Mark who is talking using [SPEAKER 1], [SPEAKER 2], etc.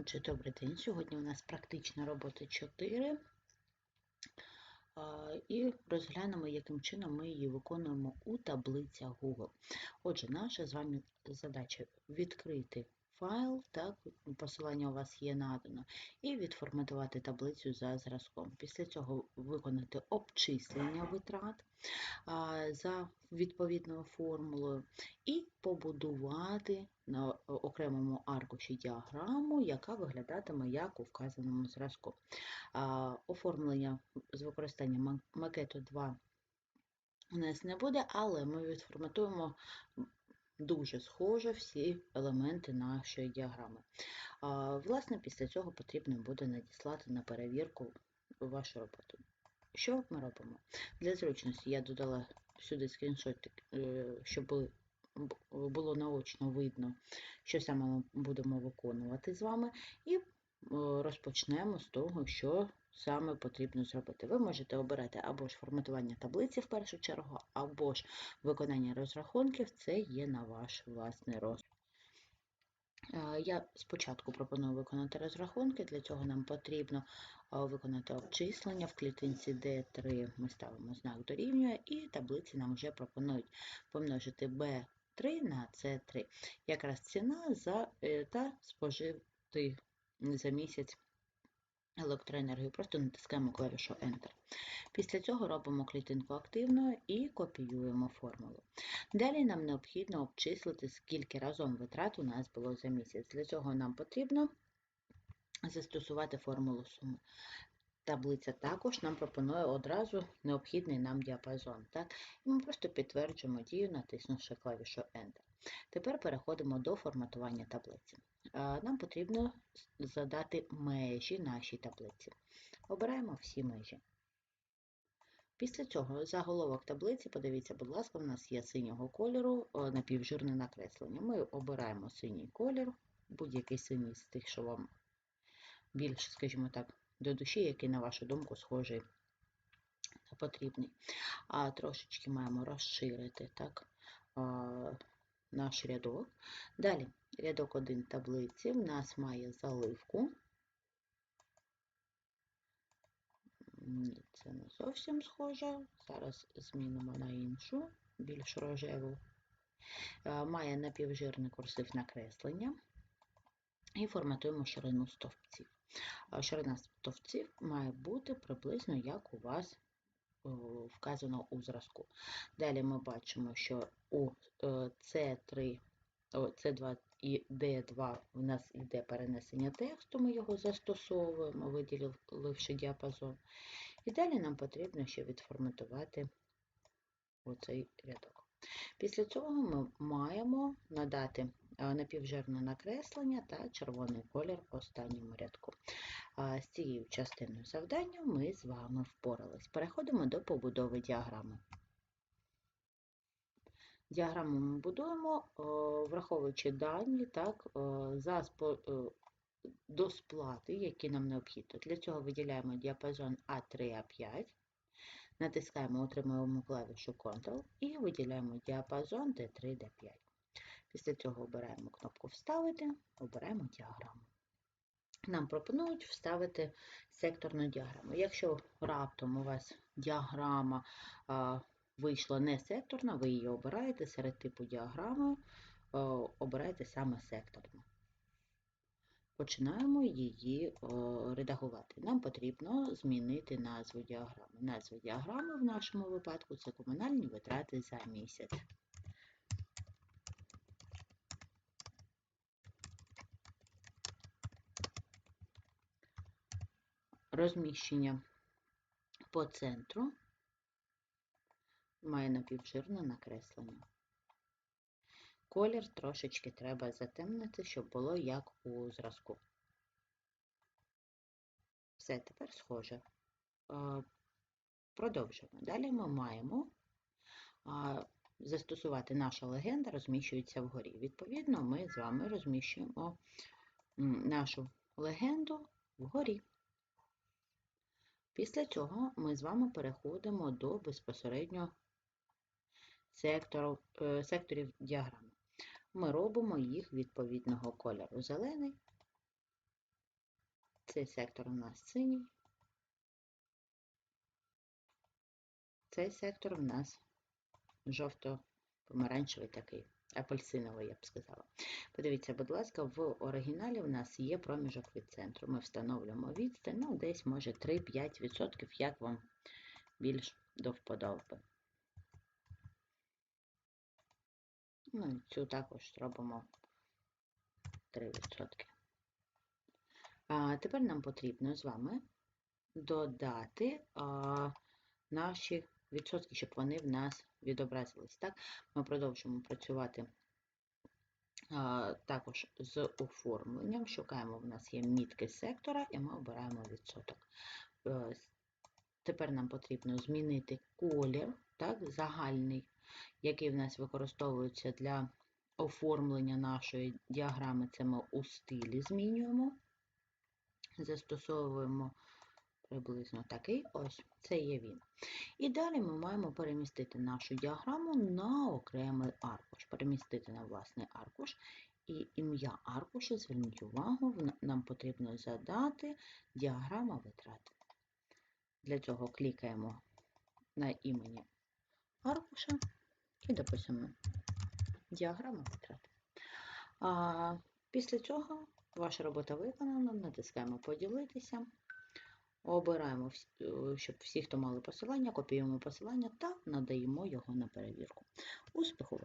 [SPEAKER 1] Отже, добрий день. Сьогодні у нас практична робота 4. І розглянемо, яким чином ми її виконуємо у таблицях Google. Отже, наша з вами задача відкрити файл, так, посилання у вас є надано, і відформатувати таблицю за зразком. Після цього виконати обчислення витрат за відповідною формулою і побудувати на окремому аркуші діаграму, яка виглядатиме як у вказаному зразку. Оформлення з використанням макету 2 у нас не буде, але ми відформатуємо дуже схоже всі елементи нашої діаграми. А, Власне, після цього потрібно буде надіслати на перевірку вашу роботу. Що ми робимо? Для зручності я додала сюди скріншотик, е, щоб було наочно видно, що саме ми будемо виконувати з вами, і е, розпочнемо з того, що саме потрібно зробити. Ви можете обирати або ж форматування таблиці в першу чергу, або ж виконання розрахунків, це є на ваш власний розсуд. Е, я спочатку пропоную виконати розрахунки, для цього нам потрібно е, виконати обчислення. В клітинці D3 ми ставимо знак дорівнює, і таблиці нам вже пропонують помножити B 3 на С3. Якраз ціна за е, та спожити за місяць електроенергію. Просто натискаємо клавішу Enter. Після цього робимо клітинку активною і копіюємо формулу. Далі нам необхідно обчислити, скільки разом витрат у нас було за місяць. Для цього нам потрібно застосувати формулу суми таблиця також нам пропонує одразу необхідний нам діапазон. Так? І ми просто підтверджуємо дію, натиснувши клавішу Enter. Тепер переходимо до форматування таблиці. Нам потрібно задати межі нашій таблиці. Обираємо всі межі. Після цього заголовок таблиці, подивіться, будь ласка, у нас є синього кольору напівжирне накреслення. Ми обираємо синій колір, будь-який синій з тих, що вам більше, скажімо так, до душі, який, на вашу думку, схожий та потрібний. А трошечки маємо розширити так, наш рядок. Далі, рядок 1 таблиці в нас має заливку. Ні, це не зовсім схоже. Зараз змінимо на іншу, більш рожеву. Має напівжирний курсив накреслення і форматуємо ширину стовпців. Ширина стовпців має бути приблизно як у вас вказано у зразку. Далі ми бачимо, що у C3, е, C2 і D2 в нас йде перенесення тексту, ми його застосовуємо, виділивши діапазон. І далі нам потрібно ще відформатувати оцей рядок. Після цього ми маємо надати напівжирне накреслення та червоний колір в останньому рядку. З цією частиною завдання ми з вами впорались. Переходимо до побудови діаграми. Діаграму ми будуємо, враховуючи дані так, за до сплати, які нам необхідно. Для цього виділяємо діапазон А3А5, натискаємо, отримуємо клавішу Ctrl і виділяємо діапазон D3D5. Після цього обираємо кнопку Вставити, обираємо діаграму. Нам пропонують вставити секторну діаграму. Якщо раптом у вас діаграма а, вийшла не секторна, ви її обираєте серед типу діаграми, а, обираєте саме секторну. Починаємо її а, редагувати. Нам потрібно змінити назву діаграми. Назва діаграми в нашому випадку це комунальні витрати за місяць. Розміщення по центру має напівжирне накреслення. Колір трошечки треба затемнити, щоб було як у зразку. Все, тепер схоже. Продовжуємо. Далі ми маємо застосувати наша легенда, розміщується вгорі. Відповідно, ми з вами розміщуємо нашу легенду вгорі. Після цього ми з вами переходимо до безпосередньо секторів, е, секторів діаграми. Ми робимо їх відповідного кольору. Зелений, Цей сектор у нас синій. Цей сектор у нас жовто-помаранчевий такий, апельсиновий, я б сказала. Подивіться, будь ласка, в оригіналі в нас є проміжок від центру. Ми встановлюємо відстань, ну, десь, може, 3-5%, як вам більш до вподоби. Ну, цю також зробимо 3%. А тепер нам потрібно з вами додати а, наші відсотки, щоб вони в нас відобразились. Так? Ми продовжуємо працювати а, також з оформленням. Шукаємо, в нас є мітки сектора, і ми обираємо відсоток. Е, Тепер нам потрібно змінити колір, так, загальний, який в нас використовується для оформлення нашої діаграми. Це ми у стилі змінюємо. Застосовуємо приблизно такий ось, це є він. І далі ми маємо перемістити нашу діаграму на окремий аркуш. Перемістити на власний аркуш. І ім'я аркуша, зверніть увагу, нам потрібно задати діаграма витрат. Для цього клікаємо на імені аркуша і дописуємо діаграма витрат. А після цього ваша робота виконана, натискаємо поділитися, обираємо, е, щоб всі, хто мали посилання, копіюємо посилання та надаємо його на перевірку. Успіху!